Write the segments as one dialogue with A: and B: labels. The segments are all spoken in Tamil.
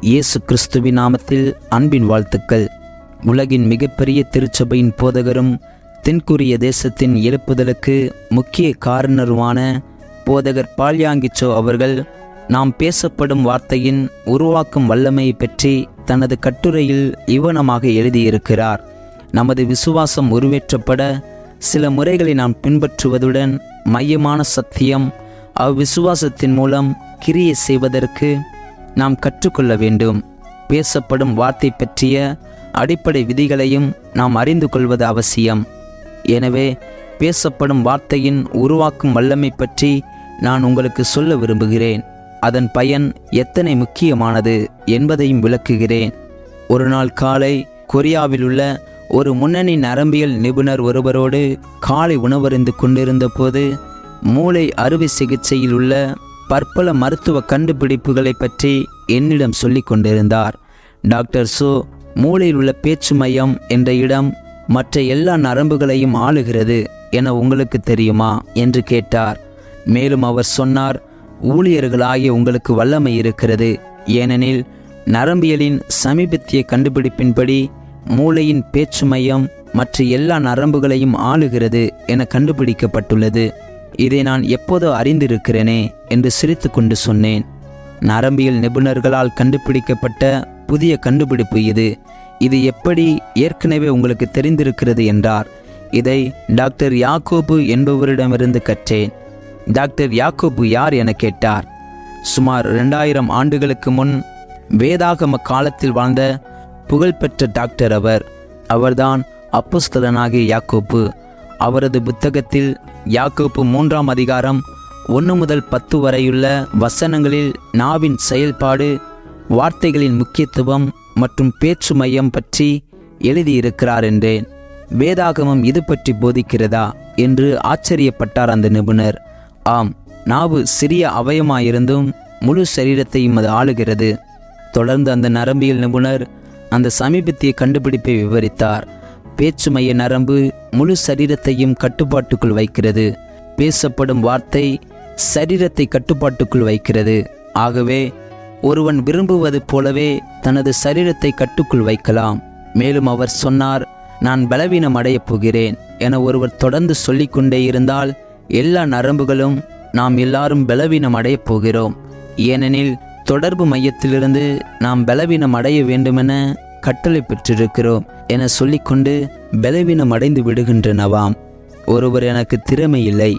A: இயேசு கிறிஸ்துவின் நாமத்தில் அன்பின் வாழ்த்துக்கள். உலகின் மிகப்பெரிய திருச்சபையின் போதகரும் தென்கொரிய தேசத்தின் எழுப்புதலுக்கு முக்கிய காரணருமான போதகர் பால்யாங்கிச்சோ அவர்கள் நாம் பேசப்படும் வார்த்தையின் உருவாக்கும் வல்லமையை பற்றி தனது கட்டுரையில் இவனமாக எழுதியிருக்கிறார். நமது விசுவாசம் உருவேற்றப்பட சில முறைகளை நாம் பின்பற்றுவதுடன் மையமான சத்தியம் அவ்விசுவாசத்தின் மூலம் கிரியை செய்வதற்கு நாம் கற்றுக்கொள்ள வேண்டும். பேசப்படும் வார்த்தை பற்றிய அடிப்படை விதிகளையும் நாம் அறிந்து கொள்வது அவசியம். எனவே பேசப்படும் வார்த்தையின் உருவாக்கும் வல்லமை பற்றி நான் உங்களுக்கு சொல்ல விரும்புகிறேன். அதன் பயன் எத்தனை முக்கியமானது என்பதையும் விளக்குகிறேன். ஒரு நாள் காலை கொரியாவில் உள்ள ஒரு முன்னணி நரம்பியல் நிபுணர் ஒருவரோடு காலை உணவருந்து கொண்டிருந்த போது மூளை அறுவை சிகிச்சையில் உள்ள பற்பல மருத்துவ கண்டுபிடிப்புகளை பற்றி என்னிடம் சொல்லி கொண்டிருந்தார். டாக்டர் சோ மூளையில் உள்ள பேச்சு மையம் என்ற இடம் மற்ற எல்லா நரம்புகளையும் ஆளுகிறது என உங்களுக்கு தெரியுமா? என்று கேட்டார். மேலும் அவர் சொன்னார் ஊழியர்களாகிய உங்களுக்கு வல்லமை இருக்கிறது. ஏனெனில் நரம்பியலின் சமீபத்திய கண்டுபிடிப்பின்படி மூளையின் பேச்சு மையம் மற்ற எல்லா நரம்புகளையும் ஆளுகிறது என கண்டுபிடிக்கப்பட்டுள்ளது. இதை நான் எப்போதோ அறிந்திருக்கிறேனே என்று சிரித்துக்கொண்டு சொன்னேன். நரம்பியல் நிபுணர்களால் கண்டுபிடிக்கப்பட்ட புதிய கண்டுபிடிப்பு இது. இது எப்படி ஏற்கனவே உங்களுக்கு தெரிந்திருக்கிறது என்றார். இதை டாக்டர் யாக்கோபு என்பவரிடமிருந்து கற்றேன். டாக்டர் யாக்கோபு யார் என கேட்டார். சுமார் ரெண்டாயிரம் ஆண்டுகளுக்கு முன் வேதாகம காலத்தில் வாழ்ந்த புகழ்பெற்ற டாக்டர் அவர். அவர்தான் அப்போஸ்தலனாகிய யாக்கோப்பு அவரது புத்தகத்தில் யாக்கோப்பு மூன்றாம் அதிகாரம் ஒன்று முதல் பத்து வரையுள்ள வசனங்களில் நாவின் செயல்பாடு வார்த்தைகளின் முக்கியத்துவம் மற்றும் பேச்சு மையம் பற்றி எழுதியிருக்கிறார் என்றேன் வேதாகமம் இது பற்றி போதிக்கிறதா என்று ஆச்சரியப்பட்டார் அந்த நிபுணர். ஆம் நாவு சிறிய அவயமாயிருந்தும் முழு சரீரத்தையும் அது ஆளுகிறது. தொடர்ந்து அந்த நரம்பியல் நிபுணர் அந்த சமீபத்திய கண்டுபிடிப்பை விவரித்தார். பேச்சு மைய நரம்பு முழு சரீரத்தையும் கட்டுப்பாட்டுக்குள் வைக்கிறது. பேசப்படும் வார்த்தை சரீரத்தை கட்டுப்பாட்டுக்குள் வைக்கிறது. ஆகவே ஒருவன் விரும்புவது போலவே தனது சரீரத்தை கட்டுக்குள் வைக்கலாம். மேலும் அவர் சொன்னார் நான் பலவீனம் அடையப் போகிறேன் என ஒருவர் தொடர்ந்து சொல்லிக்கொண்டே இருந்தால் எல்லா நரம்புகளும் நாம் எல்லாரும் பலவீனம் அடையப் போகிறோம். ஏனெனில் தொடர்பு மையத்திலிருந்து நாம் பலவீனம் அடைய வேண்டுமென கட்டளை பெற்றிருக்கிறோம் என சொல்லிக்கொண்டு பலவீனம் அடைந்து விடுகின்றனவாம் ஒருவர் எனக்கு திறமை இல்லை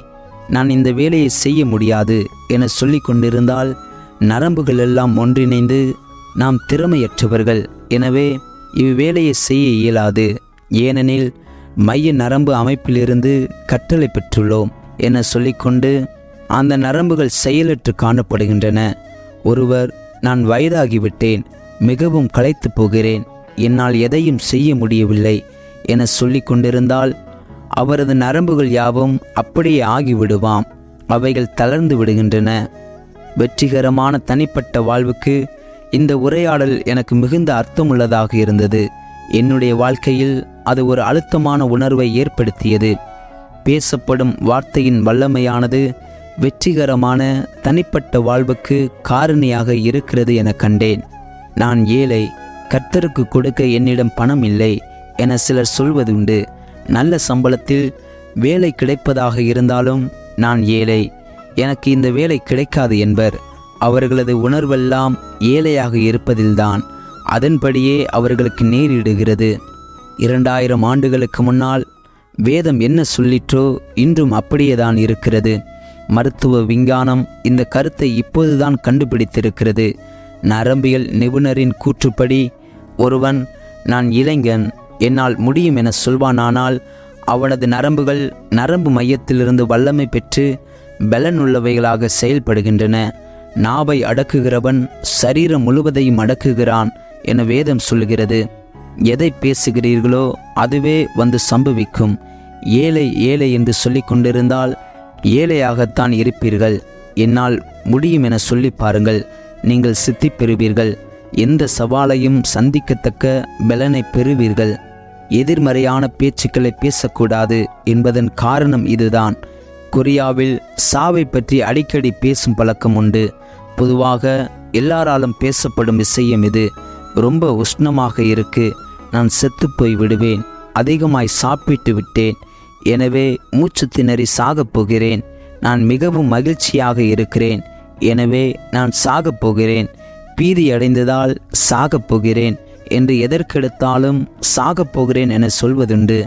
A: நான் இந்த வேலையை செய்ய முடியாது என சொல்லிக் கொண்டிருந்தால் நரம்புகள் எல்லாம் ஒன்றிணைந்து நாம் திறமையற்றவர்கள். எனவே இவ்வேலையை செய்ய இயலாது ஏனெனில் மைய நரம்பு அமைப்பிலிருந்து கட்டளை பெற்றுள்ளோம் என சொல்லிக்கொண்டு அந்த நரம்புகள் செயலற்று காணப்படுகின்றன. ஒருவர் நான் வயதாகிவிட்டேன் மிகவும் களைத்து போகிறேன். என்னால் எதையும் செய்ய முடியவில்லை என சொல்லிக் கொண்டிருந்தால் அவரது நரம்புகள் யாவும் அப்படியே ஆகிவிடுவாம். அவைகள் தளர்ந்து விடுகின்றன. வெற்றிகரமான தனிப்பட்ட வாழ்வுக்கு இந்த உரையாடல் எனக்கு மிகுந்த அர்த்தமுள்ளதாக இருந்தது. என்னுடைய வாழ்க்கையில் அது ஒரு அழுத்தமான உணர்வை ஏற்படுத்தியது. பேசப்படும் வார்த்தையின் வல்லமையானது வெற்றிகரமான தனிப்பட்ட வாழ்வுக்கு காரணியாக இருக்கிறது என கண்டேன். நான் ஏழை கர்த்தருக்கு கொடுக்க என்னிடம் பணம் இல்லை என சிலர் சொல்வதுண்டு. நல்ல சம்பளத்தில் வேலை கிடைப்பதாக இருந்தாலும் நான் ஏழை எனக்கு இந்த வேலை கிடைக்காது என்பர். அவர்களது உணர்வெல்லாம் ஏழையாக இருப்பதில்தான் அதன்படியே அவர்களுக்கு நேரிடுகிறது. இரண்டாயிரம் ஆண்டுகளுக்கு முன்னால் வேதம் என்ன சொல்லிற்றோ இன்றும் அப்படியேதான் இருக்கிறது. மருத்துவ விஞ்ஞானம் இந்த கருத்தை இப்போதுதான் கண்டுபிடித்திருக்கிறது. நரம்பியல் நிபுணரின் கூற்றுப்படி ஒருவன் நான் இளைஞன் என்னால் முடியும் என சொல்வானானால் அவனது நரம்புகள் நரம்பு மையத்திலிருந்து வல்லமை பெற்று பலனுள்ளவைகளாக செயல்படுகின்றன. நாவை அடக்குகிறவன் சரீரம் முழுவதையும் அடக்குகிறான் என வேதம் சொல்கிறது. எதை பேசுகிறீர்களோ அதுவே வந்து சம்பவிக்கும். ஏழை ஏழை என்று சொல்லி கொண்டிருந்தால் ஏழையாகத்தான் இருப்பீர்கள். என்னால் முடியும் என சொல்லி பாருங்கள். நீங்கள் சித்தி பெறுவீர்கள் எந்த சவாலையும் சந்திக்கத்தக்க பலனை பெறுவீர்கள். எதிர்மறையான பேச்சுக்களை பேசக்கூடாது என்பதன் காரணம் இதுதான். கொரியாவில் சாவை பற்றி அடிக்கடி பேசும் பழக்கம் உண்டு. பொதுவாக எல்லாராலும் பேசப்படும் விஷயம் இது. ரொம்ப உஷ்ணமாக இருக்கு. நான் செத்து போய் விடுவேன். அதிகமாய் சாப்பிட்டு விட்டேன். எனவே மூச்சு திணறி சாகப் போகிறேன். நான் மிகவும் மகிழ்ச்சியாக இருக்கிறேன். எனவே நான் சாகப் போகிறேன். பீதி அடைந்ததால் சாகப் போகிறேன் என்று எதற்கெடுத்தாலும் சாகப் போகிறேன் என சொல்வதுண்டு.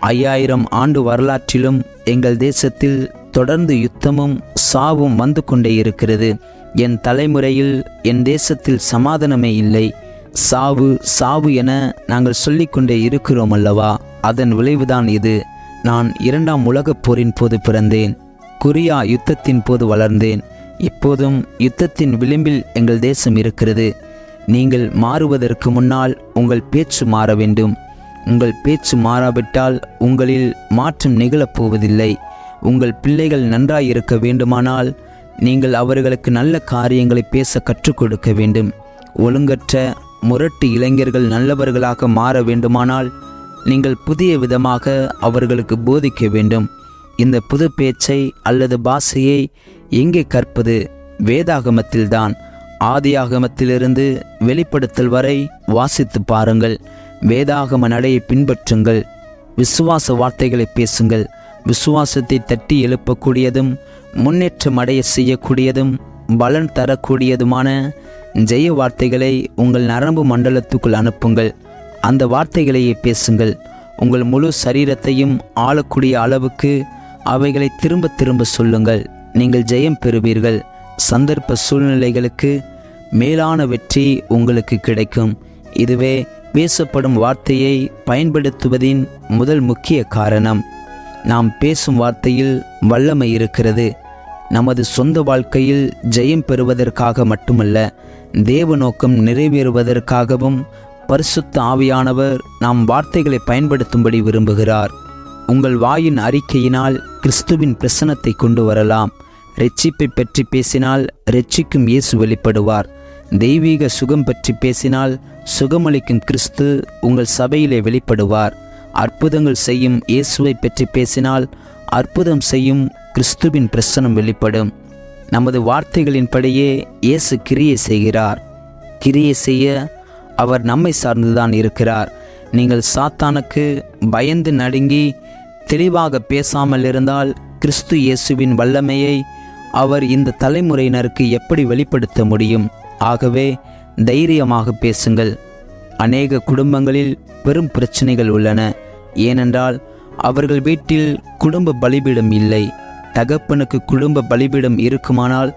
A: ஐயாயிரம் ஆண்டு வரலாற்றிலும் எங்கள் தேசத்தில் தொடர்ந்து யுத்தமும் சாவும் வந்து கொண்டே இருக்கிறது. என் தலைமுறையில் என் தேசத்தில் சமாதானமே இல்லை. சாவு சாவு என நாங்கள் சொல்லிக்கொண்டே இருக்கிறோம் அல்லவா? அதன் விளைவுதான் இது. நான் இரண்டாம் உலகப் போரின் போது பிறந்தேன். கொரியா யுத்தத்தின் போது வளர்ந்தேன். இப்போதும் யுத்தத்தின் விளிம்பில் எங்கள் தேசம் இருக்கிறது. நீங்கள் மாறுவதற்கு முன்னால் உங்கள் பேச்சு மாற வேண்டும். உங்கள் பேச்சு மாறாவிட்டால் உங்களில் மாற்றம் நிகழப் போவதில்லை. உங்கள் பிள்ளைகள் நன்றாய் இருக்க வேண்டுமானால் நீங்கள் அவர்களுக்கு நல்ல காரியங்களை பேச கற்றுக் கொடுக்க வேண்டும். ஒழுங்கற்ற முரட்டு இளைஞர்கள் நல்லவர்களாக மாற வேண்டுமானால் நீங்கள் புதிய விதமாக அவர்களுக்கு போதிக்க வேண்டும். இந்த புது பேச்சை அல்லது பாஷையை எங்கே கற்பது? வேதாகமத்தில்தான். ஆதியாகமத்திலிருந்து வெளிப்படுத்தல் வரை வாசித்து பாருங்கள். வேதாகம நடையை பின்பற்றுங்கள். விசுவாச வார்த்தைகளை பேசுங்கள். விசுவாசத்தை தட்டி எழுப்பக்கூடியதும் முன்னேற்றம் அடைய செய்யக்கூடியதும் பலன் தரக்கூடியதுமான ஜெய வார்த்தைகளை உங்கள் நரம்பு மண்டலத்துக்குள் அனுப்புங்கள். அந்த வார்த்தைகளையே பேசுங்கள். உங்கள் முழு சரீரத்தையும் ஆளக்கூடிய அளவுக்கு அவைகளை திரும்ப திரும்ப சொல்லுங்கள். நீங்கள் ஜெயம் பெறுவீர்கள். சந்தர்ப்ப சூழ்நிலைகளுக்கு மேலான வெற்றி உங்களுக்கு கிடைக்கும். இதுவே பேசப்படும் வார்த்தையை பயன்படுத்துவதின் முதல் முக்கிய காரணம். நாம் பேசும் வார்த்தையில் வல்லமை இருக்கிறது. நமது சொந்த வாழ்க்கையில் ஜெயம் பெறுவதற்காக மட்டுமல்ல தேவ நோக்கம் நிறைவேறுவதற்காகவும் பரிசுத்த ஆவியானவர் நாம் வார்த்தைகளை பயன்படுத்தும்படி விரும்புகிறார். உங்கள் வாயின் அறிக்கையினால் கிறிஸ்துவின் பிரசனத்தை கொண்டு வரலாம். ரெச்சிப்பை பற்றி பேசினால் ரெச்சிக்கும் இயேசு வெளிப்படுவார். தெய்வீக சுகம் பற்றி பேசினால் சுகமளிக்கும் கிறிஸ்து உங்கள் சபையிலே வெளிப்படுவார். அற்புதங்கள் செய்யும் இயேசுவை பற்றி பேசினால் அற்புதம் செய்யும் கிறிஸ்துவின் பிரசனம் வெளிப்படும். நமது வார்த்தைகளின்படியே இயேசு கிரியை செய்கிறார். கிரியை செய்ய அவர் நம்மை சார்ந்துதான் இருக்கிறார். நீங்கள் சாத்தானுக்கு பயந்து நடுங்கி தெளிவாக பேசாமல் இருந்தால் கிறிஸ்து இயேசுவின் வல்லமையை அவர் இந்த தலைமுறையினருக்கு எப்படி வெளிப்படுத்த முடியும்? ஆகவே தைரியமாக பேசுங்கள். அநேக குடும்பங்களில் பெரும் பிரச்சனைகள் உள்ளன. ஏனென்றால் அவர்கள் வீட்டில் குடும்ப பலிபீடம் இல்லை. தகப்பனுக்கு குடும்ப பலிபீடம் இருக்குமானால்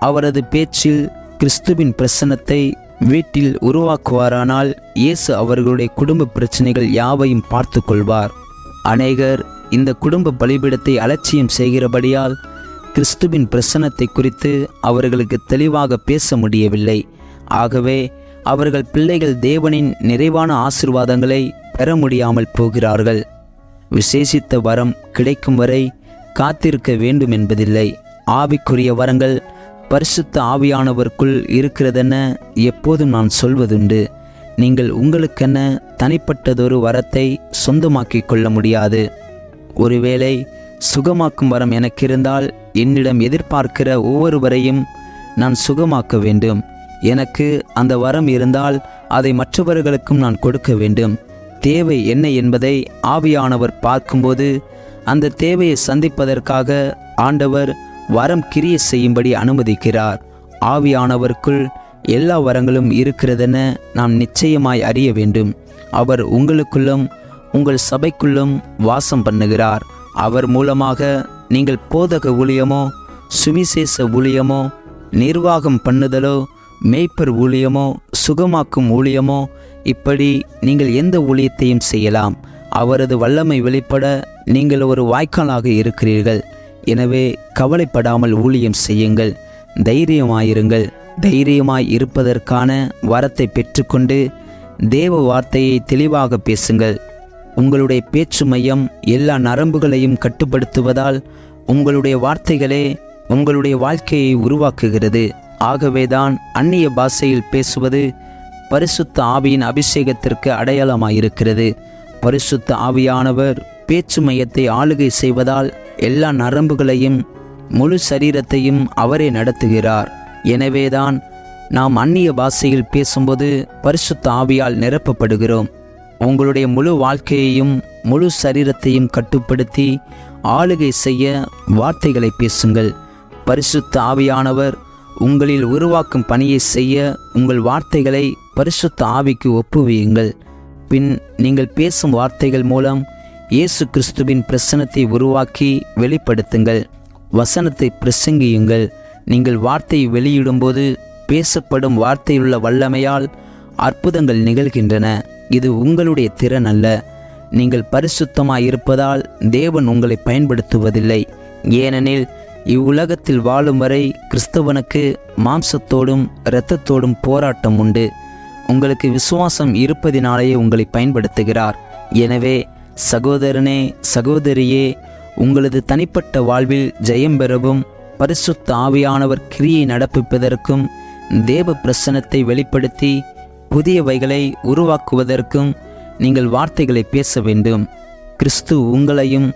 A: அவரது பேச்சில் கிறிஸ்துவின் பிரசன்னத்தை வீட்டில் உருவாக்குவாரானால் இயேசு அவர்களுடைய குடும்ப பிரச்சனைகள் யாவையும் பார்த்து கொள்வார் அநேகர் இந்த குடும்ப பலிபீடத்தை அலட்சியம் செய்கிறபடியால் கிறிஸ்துவின் பிரசன்னத்தை குறித்து அவர்களுக்கு தெளிவாக பேச முடியவில்லை. ஆகவே அவர்கள் பிள்ளைகள் தேவனின் நிறைவான ஆசிர்வாதங்களை பெற முடியாமல் போகிறார்கள். விசேஷித்த வரம் கிடைக்கும் வரை காத்திருக்க வேண்டும் என்பதில்லை. ஆவிக்குரிய வரங்கள் பரிசுத்த ஆவியானவருக்குள் இருக்கிறதென எப்போதும் நான் சொல்வதுண்டு. நீங்கள் உங்களுக்கென தனிப்பட்டதொரு வரத்தை சொந்தமாக்கிக் கொள்ள முடியாது. ஒருவேளை சுகமாக்கும் வரம் எனக்கிருந்தால் என்னிடம் எதிர்பார்க்கிற ஒவ்வொருவரையும் நான் சுகமாக்க வேண்டும். எனக்கு அந்த வரம் இருந்தால் அதை மற்றவர்களுக்கும் நான் கொடுக்க வேண்டும். தேவை என்ன என்பதை ஆவியானவர் பார்க்கும்போது அந்த தேவையை சந்திப்பதற்காக ஆண்டவர் வரம் கிரிய செய்யும்படி அனுமதிக்கிறார். ஆவியானவருக்குள் எல்லா வரங்களும் இருக்கிறதென நாம் நிச்சயமாய் அறிய வேண்டும். அவர் உங்களுக்குள்ளும் உங்கள் சபைக்குள்ளும் வாசம் பண்ணுகிறார். அவர் மூலமாக நீங்கள் போதக ஊழியமோ சுவிசேஷ ஊழியமோ நிர்வாகம் பண்ணுதலோ மேய்ப்பர் ஊழியமோ சுகமாக்கும் ஊழியமோ இப்படி நீங்கள் எந்த ஊழியத்தையும் செய்யலாம். அவரது வல்லமை வெளிப்பட நீங்கள் ஒரு வாய்க்காலாக இருக்கிறீர்கள். எனவே கவலைப்படாமல் ஊழியம் செய்யுங்கள். தைரியமாயிருங்கள். தைரியமாய் இருப்பதற்கான வரத்தை பெற்றுக்கொண்டு தேவ வார்த்தையை தெளிவாக பேசுங்கள். உங்களுடைய பேச்சு மையம் எல்லா நரம்புகளையும் கட்டுப்படுத்துவதால் உங்களுடைய வார்த்தைகளே உங்களுடைய வாழ்க்கையை உருவாக்குகிறது. ஆகவேதான் அந்நிய பாஷையில் பேசுவது பரிசுத்த ஆவியின் அபிஷேகத்திற்கு அடையாளமாயிருக்கிறது. பரிசுத்த ஆவியானவர் பேச்சு மையத்தை ஆளுகை செய்வதால் எல்லா நரம்புகளையும் முழு சரீரத்தையும் அவரே நடத்துகிறார். எனவேதான் நாம் அந்நிய பாஷையில் பேசும்போது பரிசுத்த ஆவியால் நிரப்பப்படுகிறோம். உங்களுடைய முழு வாழ்க்கையையும் முழு சரீரத்தையும் கட்டுப்படுத்தி ஆளுகை செய்ய வார்த்தைகளை பேசுங்கள். பரிசுத்த ஆவியானவர் உங்களில் உருவாக்கும் பணியை செய்ய உங்கள் வார்த்தைகளை பரிசுத்த ஆவிக்கு ஒப்புவியுங்கள். பின் நீங்கள் பேசும் வார்த்தைகள் மூலம் இயேசு கிறிஸ்துவின் பிரசனத்தை உருவாக்கி வெளிப்படுத்துங்கள். வசனத்தை பிரசங்கியுங்கள். நீங்கள் வார்த்தையை வெளியிடும்போது பேசப்படும் வார்த்தையுள்ள வல்லமையால் அற்புதங்கள் நிகழ்கின்றன. இது உங்களுடைய திறன் அல்ல. நீங்கள் பரிசுத்தமாக இருப்பதால் தேவன் உங்களை பயன்படுத்துவதில்லை. ஏனெனில் இவ்வுலகத்தில் வாழும் வரை கிறிஸ்தவனுக்கு மாம்சத்தோடும் இரத்தத்தோடும் போராட்டம் உண்டு. உங்களுக்கு விசுவாசம் இருப்பதினாலேயே உங்களை பயன்படுத்துகிறார். எனவே சகோதரனே சகோதரியே உங்களது தனிப்பட்ட வாழ்வில் ஜெயம் பெறவும் பரிசுத்த ஆவியானவர் கிரியை நடப்பிப்பதற்கும் தேவ பிரசனத்தை வெளிப்படுத்தி புதியவைகளை உருவாக்குவதற்கும் நீங்கள் வார்த்தைகளை பேச வேண்டும். கிறிஸ்து உங்களையும்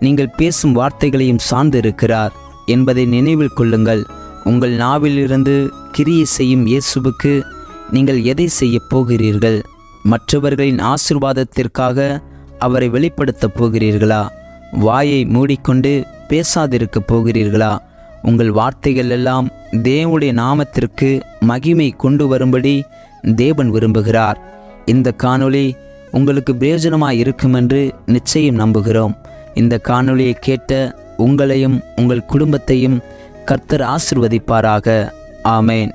A: நீங்கள் பேசும் வார்த்தைகளையும் சார்ந்து இருக்கிறார் என்பதை நினைவில் கொள்ளுங்கள். உங்கள் நாவிலிருந்து கிரியை செய்யும் இயேசுவுக்கு நீங்கள் எதை செய்யப் போகிறீர்கள்? மற்றவர்களின் ஆசிர்வாதத்திற்காக அவரை வெளிப்படுத்தப் போகிறீர்களா? வாயை மூடிக்கொண்டு பேசாதிருக்கப் போகிறீர்களா? உங்கள் வார்த்தைகள் எல்லாம் தேவனுடைய நாமத்திற்கு மகிமை கொண்டு வரும்படி தேவன் விரும்புகிறார். இந்த காணொளி உங்களுக்கு பிரயோஜனமாக இருக்கும் என்று நிச்சயம் நம்புகிறோம். இந்த காணொளியை கேட்ட உங்களையும் உங்கள் குடும்பத்தையும் கர்த்தர் ஆசிர்வதிப்பாராக. ஆமேன்.